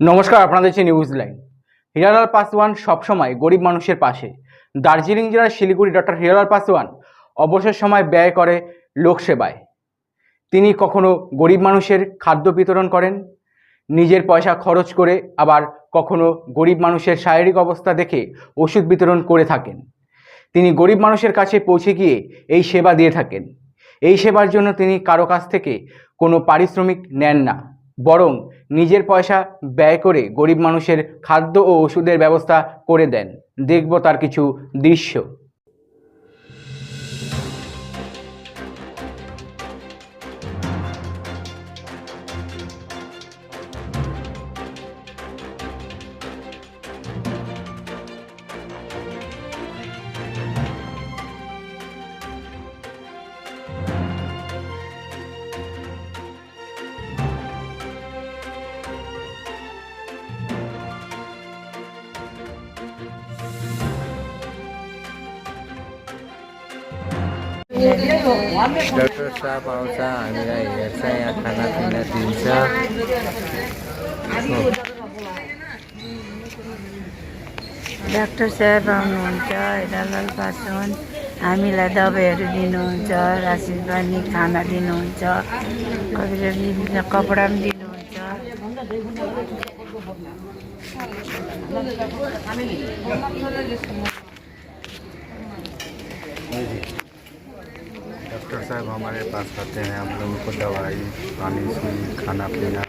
নমস্কার আপনাদের হচ্ছে নিউজ লাইন হিরালাল পাসওয়ান সবসময় গরিব মানুষের পাশে। দার্জিলিং জেলার শিলিগুড়ি ডক্টর হিরালাল পাসওয়ান অবসর সময় ব্যয় করে লোকসেবায়। তিনি কখনো গরিব মানুষের খাদ্য বিতরণ করেন? নিজের পয়সা খরচ করে আবার কখনো গরিব মানুষের শারীরিক অবস্থা দেখে ওষুধ বিতরণ করে থাকেন। তিনি গরিব মানুষের কাছে পৌঁছে গিয়ে এই সেবা দিয়ে থাকেন। এই সেবার জন্য তিনি কারও কাছ থেকে কোনো পারিশ্রমিক নেন না। বরং নিজের পয়সা ব্যয় করে গরিব মানুষের খাদ্য ও ওষুধের ব্যবস্থা করে দেন। দেখব তার কিছু দৃশ্য। डॉक्टर साहब आउँछ हामीलाई हेर्छ यहाँ खानापिना दिन्छ। डाक्टर साहेब आउनुहुन्छ हिरालाल पासवान हामीलाई दबाईहरू दिनुहुन्छ रासिन पानी खाना दिनुहुन्छ कति बेला कपडा पनि दिनुहुन्छ। डॉक्टर साहब हमारे पास आते हैं हम लोगों को दवाई पानी सुई खाना पीना।